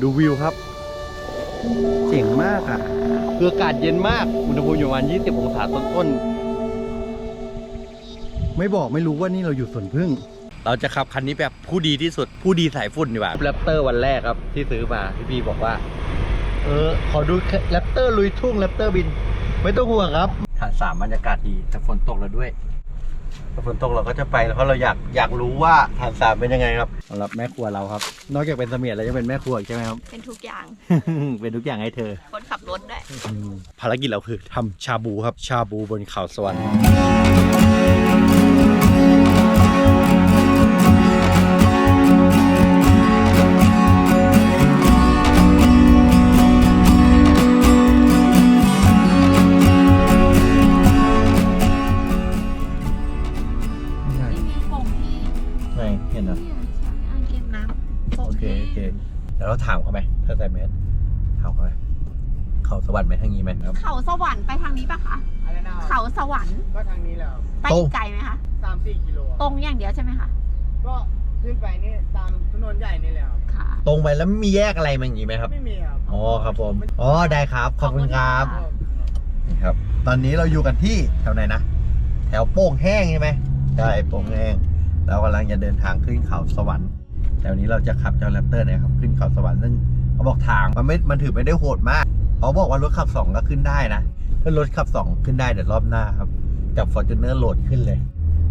ดูวิวครับเจ๋งมากอะคืออากาศเย็นมาก อุณหภูมิอยู่ประมาณ20 องศาต้นๆ ไม่บอกไม่รู้ว่านี่เราอยู่สวนพึ่ง เราจะขับคันนี้แบบผู้ดีที่สุด ผู้ดีสายฝุ่นดีกว่าแรปเตอร์วันแรกครับ ที่ซื้อมา พี่พีบอกว่า เออ ขอดูแรปเตอร์ลุยทุ่งแรปเตอร์บิน ไม่ต้องห่วงครับฐานสามบรรยากาศดีแต่ฝนตกแล้วด้วย ถ้าฝนตกเราก็จะไปแล้วเพราะเราอยากอยากรู้ว่าฐานสามเป็นยังไงครับสำหรับแม่ครัวเราครับ นอกจากเป็นเสมียนแล้วยังเป็นแม่ครัวอีกใช่ไหมครับ เป็นทุกอย่าง เป็นทุกอย่างให้เธอ คนขับรถด้วย ภารกิจเราคือทำชาบูครับ ชาบูบนเขาสวรรค์ ครับ เขาสวรรค์ไปทางนี้ปะคะ อะไรนะเขาสวรรค์ก็ทางนี้แหล้วไปตรงไกลไหมคะสามสี่กิโลตรงอย่างเดียวใช่ไหมคะก็ขึ้นไปนี่ตามถนนใหญ่นี่แหละครับค่ะ ตรงไปแล้วมีแยกอะไรมันอย่างนี้ไหมครับ ไม่มีครับอ๋อครับผม อ๋อได้ครับ ขอบคุณครับขอบคุณนี่ครับ ตอนนี้เราอยู่กันที่แถวไหนนะ แถวโป่งแห้งใช่ไหมใช่โป่งแห้ง เรากำลังจะเดินทางขึ้นเขาสวรรค์ แถวนี้เราจะขับเจ้าแรปเตอร์เนี่ยครับขึ้นเขาสวรรค์ซึ่งเขาบอกทางมันไม่ มันถือไม่ได้โหดมาก เขาบอกว่ารถขับสองก็ขึ้นได้นะถ้ารถขับสองขึ้นได้เดี๋ยวรอบหน้าครับกับ Fortuner โหลดขึ้นเลย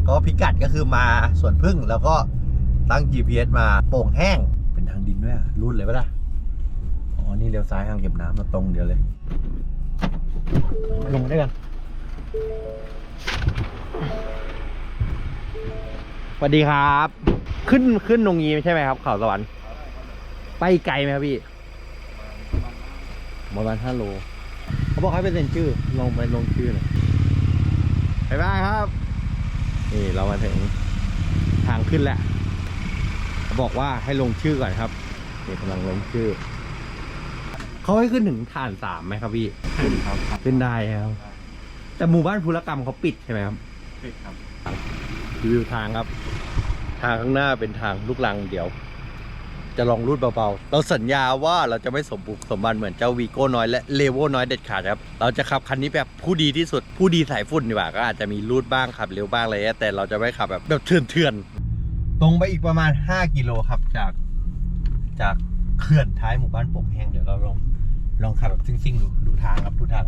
ก็พิกัดก็คือมาสวนพึ่งแล้วก็ตั้ง GPS มาโป่งแห้งเป็นทางดินด้วยอะรูดเลยปะล่ะอ๋อ นี่เลี้ยวซ้ายอ่างเก็บน้ำมาตรงเดียวเลย ลงด้วยกันสวัสดีครับ ขึ้นขึ้นตรงนี้ใช่ไหมครับ เขาสวรรค์ไปไกลไหมครับพี่ ประมาณห้าโล เขาบอกให้ไปเซ็นชื่อ ลงไปลงชื่อเลยไปบ้ายครับ นี่เรามาถึงทางขึ้นแล้วเขาบอกว่าให้ลงชื่อก่อนครับนี่กำลังลงชื่อ เขาให้ขึ้นถึงฐานสามไหมครับพี่ ขึ้นครับขึ้นได้ครับ แต่หมู่บ้านภูรกรรมเขาปิดใช่ไหมครับ ปิดครับ รีวิวทางครับ ทางข้างหน้าเป็นทางลูกลังเดี๋ยว จะลองรูดเบาๆ เราสัญญาว่าเราจะไม่สมบุกสมบันเหมือนเจ้าวีโก้น้อยและเลโวน้อยเด็ดขาดครับ เราจะขับคันนี้แบบผู้ดีที่สุด ผู้ดีสายฝุ่นดีกว่า ก็อาจจะมีรูดบ้างขับเร็วบ้างอะไรแต่เราจะไม่ขับแบบแบบเถื่อนๆ ตรงไปอีกประมาณ 5 กิโลครับจาก จากเขื่อนท้ายหมู่บ้านป่งแห้งเดี๋ยวเราลองลองขับแบบซิ่งๆดูดูทางครับดูทาง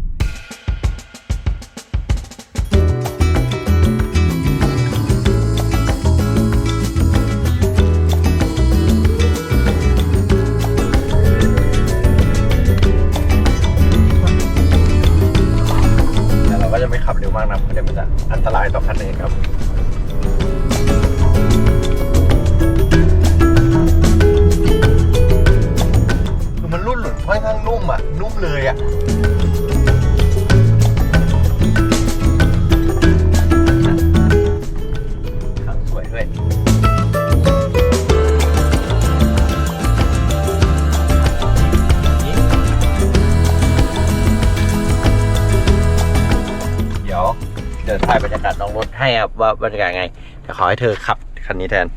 เดี๋ยวถ่ายบรรยากาศน้องรถให้ครับว่าบรรยากาศไงจะขอให้เธอขับคันนี้แทน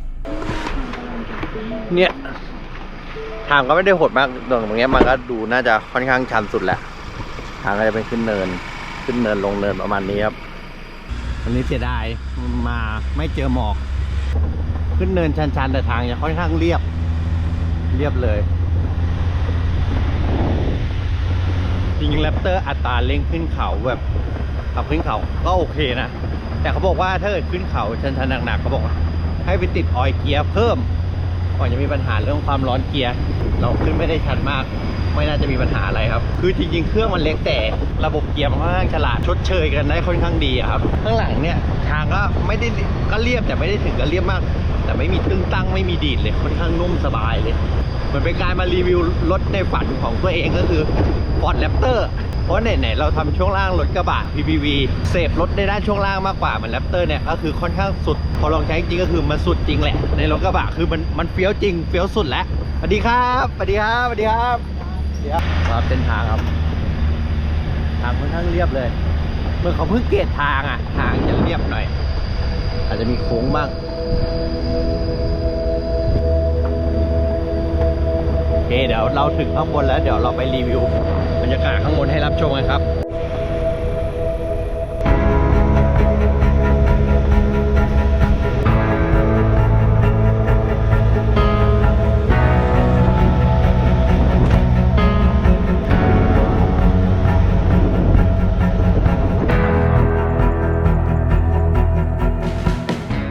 เนี่ยทางก็ไม่ได้โหดมากตรงเนี้ยมันก็ดูน่าจะค่อนข้างชันสุดแหละ ทางก็จะเป็นขึ้นเนิน ขึ้นเนินลงเนินประมาณนี้ครับวันนี้เสียดายมาไม่เจอหมอก ขึ้นเนินชันๆแต่ทางจะค่อนข้างเรียบ เรียบเลยจริงๆแรปเตอร์อัตราเร่งขึ้นเขาแบบ ขับขึ้นเขาก็โอเคนะ แต่เขาบอกว่าถ้าเกิดขึ้นเขาชันๆหนักๆเขาบอกว่าให้ไปติดออยเกียร์เพิ่มก่อนจะมีปัญหาเรื่องความร้อนเกียร์ เราขึ้นไม่ได้ชันมาก ไม่น่าจะมีปัญหาอะไรครับ คือจริงๆ เครื่องมันเล็กแต่ระบบเกียร์มันค่อนข้างฉลาดชดเชยกันได้ค่อนข้างดีครับ ข้างหลังเนี่ยทางก็ไม่ได้ก็เรียบแต่ไม่ได้ถึงกับเรียบมาก แต่ไม่มีตึงตั้งไม่มีดีดเลยค่อนข้างนุ่มสบายเลย เหมือนเป็นการมารีวิวรถในฝันของตัวเองก็คือ Ford Raptor เพราะไหนๆเราทำช่วงล่างรถกระบะ PPV เสพรถในด้านช่วงล่างมากกว่าเหมือน Raptor เนี่ยก็คือค่อนข้างสุด พอลองใช้จริงก็คือมันสุดจริงแหละ ในรถกระบะคือมันมันเฟี้ยวจริงเฟี้ยวสุดแล้วสวัสดีครับสวัสดีครับสวัสดีครับสวัสดีครับครับเส้นทางครับ ทางค่อนข้างเรียบเลยเหมื่อนเขาเพิ่งเกตทางอะ ทางจะเรียบหน่อย อาจจะมีโค้งบ้างโอเคเดี๋ยวเราถึงข้างบนแล้วเดี๋ยวเราไปรีวิว รรยากาศข้างบนให้รับชมกันครับ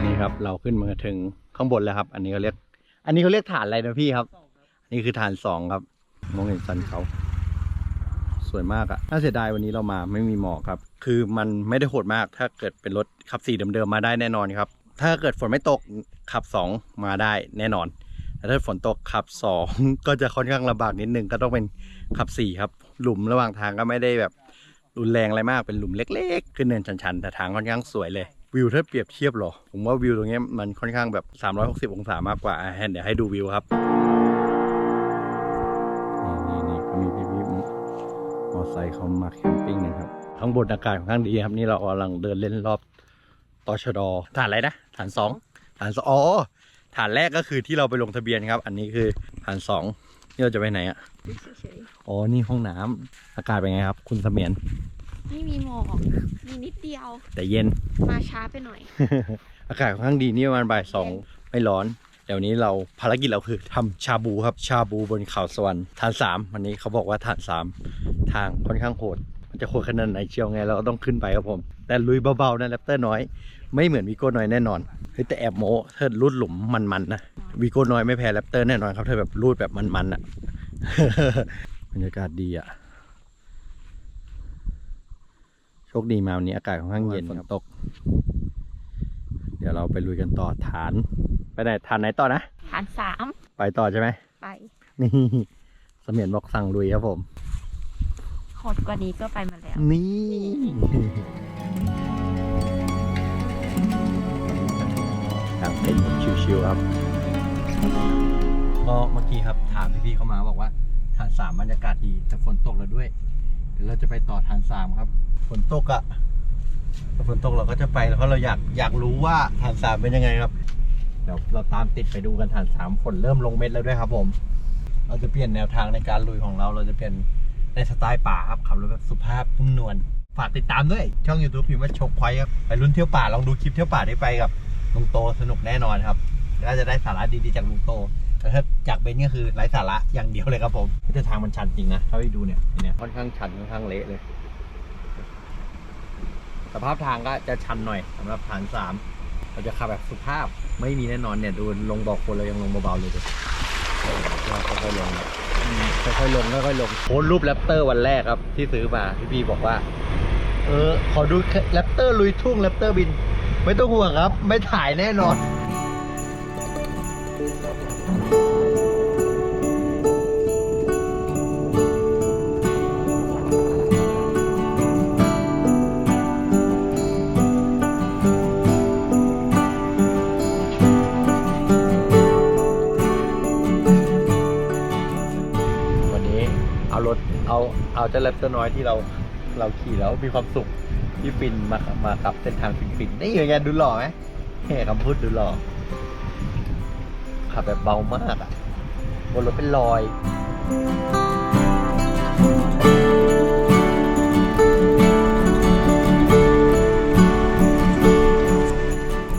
นี่ครับเราขึ้นมาถึงข้างบนแล้วครับ อันนี้เขาเรียก อันนี้เขาเรียกฐานอะไรนะพี่ครับ นี่คือฐานสองครับ มองเห็นสันเขา วยมากอะน่าเสียดายวันนี้เรามาไม่มีหมอกครับ คือมันไม่ได้โหดมากถ้าเกิดเป็นรถขับสี่เดิมๆมาได้แน่นอนครับ ถ้าเกิดฝนไม่ตกขับสองมาได้แน่นอนแต่ถ้าฝนตกขับสองก็จะค่อนข้างลำบากนิดนึงก็ต้องเป็นขับสี่ครับหลุมระหว่างทางก็ไม่ได้แบบรุนแรงอะไรมากเป็นหลุมเล็กๆขึ้นเนินชันๆแต่ทางค่อนข้างสวยเลยวิวถ้าเปรียบเทียบเหรอ ผมว่าวิวตรงนี้มันค่อนข้างแบบ 360 องศามากกว่าอะเดี๋ยวให้ดูวิวครับ ไซค์เขามาแคมปิ้งนะครับ ข้างบนอากาศค่อนข้างดีครับ นี่เรากำลังเดินเล่นรอบตชดฐานอะไรนะ ฐานสองฐานสองอ๋อฐานแรกก็คือที่เราไปลงทะเบียนครับ อันนี้คือฐานสองนี่เราจะไปไหนอะเฉยอ๋อ นี่ห้องน้ำอากาศเป็นไงครับ คุณเสมียนๆไม่มีหมอก มีนิดเดียว แต่เย็น มาช้าไปหน่อย อากาศค่อนข้างดีนี่ประมาณบ่ายสองไม่ร้อน เดี๋ยวนี้เราภารกิจเราคือทำชาบูครับ ชาบูบนเขาสวรรค์ฐานสามวันนี้เขาบอกว่าฐานสามทางค่อนข้างโหด มันจะโหดขนาดไหนเชียวไงเราก็ต้องขึ้นไปครับผม แต่ลุยเบาๆนะแรปเตอร์น้อย ไม่เหมือนวีโก้น้อยแน่นอนเฮ้ยแต่แอบโม้เธอรูดหลุมมันๆนะวีโก้น้อยไม่แพ้แรปเตอร์แน่นอนครับเธอแบบรูดแบบมันๆอะบรรยากาศดีอะโชคดีมาวันนี้อากาศค่อนข้างเย็นฝนตก เดี๋ยวเราไปลุยกันต่อฐาน ไปไหนฐานไหนต่อนะฐานสามไปต่อใช่ไหมไปนี่เสมียนบอกสั่งลุยครับผมโหดกว่านี้ก็ไปมาแล้ว นี่ครับเป็นชิวๆครับก็เมื่อกี้ครับถามพี่ๆเข้ามาบอกว่าฐานสามบรรยากาศดีแต่ฝนตกแล้วด้วย เดี๋ยวเราจะไปต่อฐานสามครับ ฝนตกอะถ้าฝนตกเราก็จะไปแล้วเพราะเราอยากอยากรู้ว่าฐานสามเป็นยังไงครับ เดี๋ยวเราตามติดไปดูกันฐานสามฝนเริ่มลงเม็ดแล้วด้วยครับผม เราจะเปลี่ยนแนวทางในการลุยของเรา เราจะเปลี่ยนในสไตล์ป่าครับขับรถแบบสุภาพนุ่มนวล ฝากติดตามด้วย ช่อง YouTube พิมพ์ว่าชกพอยครับ ไปรุ่นเที่ยวป่า ลองดูคลิปเที่ยวป่าได้ไปกับลุงโตสนุกแน่นอนครับน่าจะได้สาระดีๆจากลุงโต แต่ถ้าจากเบนซ์ก็คือไร้สาระอย่างเดียวเลยครับผมแต่ทางมันชันจริงนะถ้าไปดูเนี่ยเนี่ยค่อนข้างชันค่อนข้างเละเลย สภาพทางก็จะชันหน่อยสำหรับฐานสาม เราจะขับแบบสุภาพไม่มีแน่นอนเนี่ยดูลงบอกคนเรายังลงเบาๆเลยดูค่อยๆลงค่อยๆลงค่อยๆลงโพสรูปแรปเตอร์วันแรกครับ ที่ซื้อมาพี่บีบอกว่า เออ ขอดูแรปเตอร์ลุยทุ่งแรปเตอร์บิน ไม่ต้องห่วงครับ ไม่ถ่ายแน่นอนวัน เอาเอาเจ้าแรปเตอร์น้อยที่เราเราขี่แล้วมีความสุขที่ฟินมามาขับเส้นทางฟินฟินนี่ยังไงดูหล่อไหมแค่คำพูดดูหล่อขับแบบเบามากอะบนรถเป็นรอย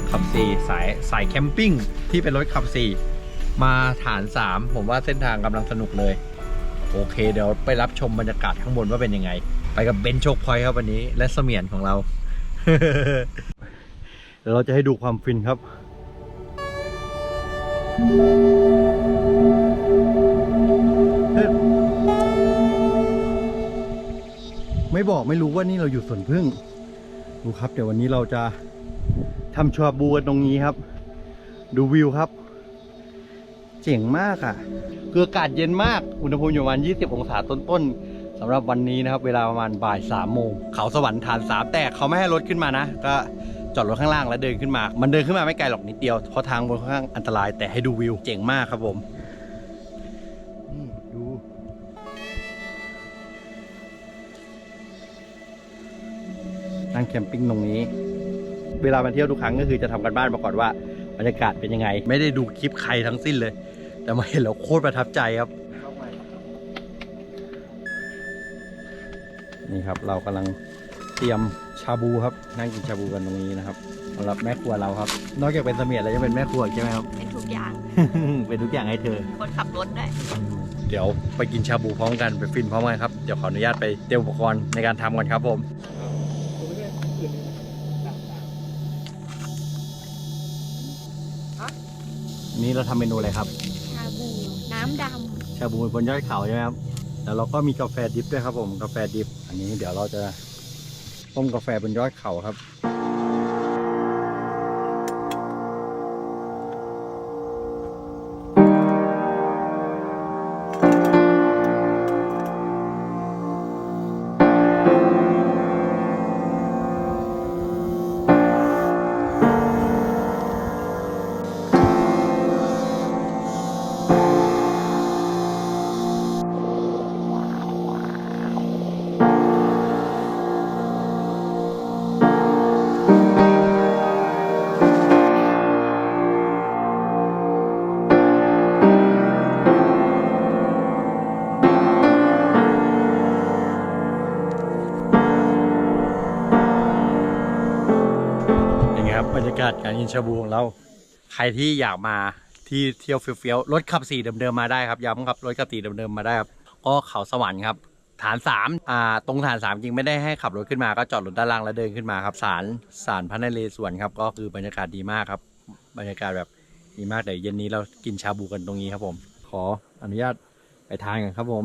ขับสี่สายสายแคมปิ้งที่เป็นรถขับสี่มาฐานสามผมว่าเส้นทางกำลังสนุกเลย โอเคเดี๋ยวไปรับชมบรรยากาศข้างบนว่าเป็นยังไง ไปกับเบนโชคพอยต์ครับวันนี้ และเสมียนของเรา เดี๋ยวเราจะให้ดูความฟินครับ ไม่บอกไม่รู้ว่านี่เราอยู่สวนพึ่งดูครับ เดี๋ยววันนี้เราจะทำชาบูกันตรงนี้ครับ ดูวิวครับ เจ๋งมากอะ คืออากาศเย็นมาก อุณหภูมิอยู่ประมาณ 20 องศาต้นๆสำหรับวันนี้นะครับ เวลาประมาณบ่าย3โมงเขาสวรรค์ฐานสามแต่เขาไม่ให้รถขึ้นมานะ ก็จอดรถข้างล่างแล้วเดินขึ้นมา มันเดินขึ้นมาไม่ไกลหรอกนิดเดียว เพราะทางบนค่อนข้างอันตรายแต่ให้ดูวิวเจ๋งมากครับผมนี่ดูนั่งแคมปิ้งตรงนี้ เวลามาเที่ยวทุกครั้งก็คือจะทำกันบ้านมาก่อนว่าบรรยากาศเป็นยังไง ไม่ได้ดูคลิปใครทั้งสิ้นเลย แต่มาเห็นเราโคตรประทับใจครับ นี่ครับเรากำลังเตรียมชาบูครับ นั่งกินชาบูกันตรงนี้นะครับสำหรับแม่ครัวเราครับ นอกจากเป็นเสมียนแล้วยังเป็นแม่ครัวใช่ไหมครับ เป็นทุกอย่าง เป็นทุกอย่างให้เธอ คนขับรถด้วย เดี๋ยวไปกินชาบูพร้อมกันไปฟินพร้อมกันครับ เดี๋ยวขออนุญาตไปเตรียมอุปกรณ์ในการทำกันครับผมนี่เราทำเมนูอะไรครับำดชาบูบนยอดเขาใช่ไหมครับ แล้วเราก็มีกาแฟดิบด้วยครับผม กาแฟดิบ อันนี้เดี๋ยวเราจะต้มกาแฟบนยอดเขาครับ รยากาศการกินชาบูของเรา ใครที่อยากมาที่เที่ยวเฟี้ยวๆรถขับสีเดิมๆมาได้ครับย้ำครับรถขับสีเดิมๆมาได้ครับก็เขาสวรรค์ครับฐานสามอ่าตรงฐานสามจริงไม่ได้ให้ขับรถขึ้นมาก็จอดรถด้านล่างแล้วเดินขึ้นมาครับศาลศาลพระนเรศวรครับก็คือบรรยากาศดีมากครับ บรรยากาศแบบดีมากเดี๋ยวเย็นนี้เรากินชาบูกันตรงนี้ครับผม ขออนุญาตไปทานกันครับผม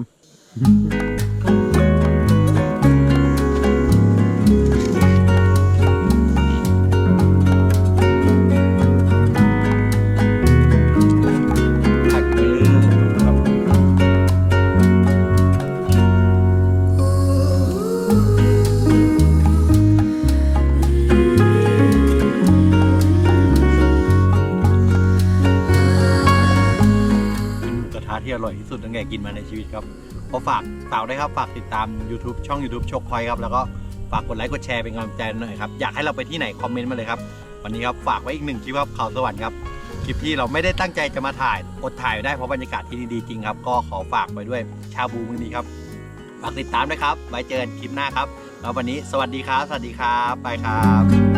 กินมาในชีวิตครับก็ฝากฝากด้วยครับ ฝากติดตาม YouTube ช่อง YouTube โชคพอยครับ แล้วก็ฝากกดไลค์กดแชร์เป็นกำลังใจหน่อยครับ อยากให้เราไปที่ไหนคอมเมนต์มาเลยครับ วันนี้ครับฝากไว้อีกหนึ่งคลิปครับข่าวสวรรค์ครับคลิปที่เราไม่ได้ตั้งใจจะมาถ่ายอดถ่ายไได้เพราะบรรยากาศที่ดีจริงครับ ก็ขอฝากไปด้วยชาบูมือนี้ครับ ฝากติดตามด้วยครับ ไว้เจอกันคลิปหน้าครับ แล้ววันนี้สวัสดีครับ สวัสดีครับ ไปครับ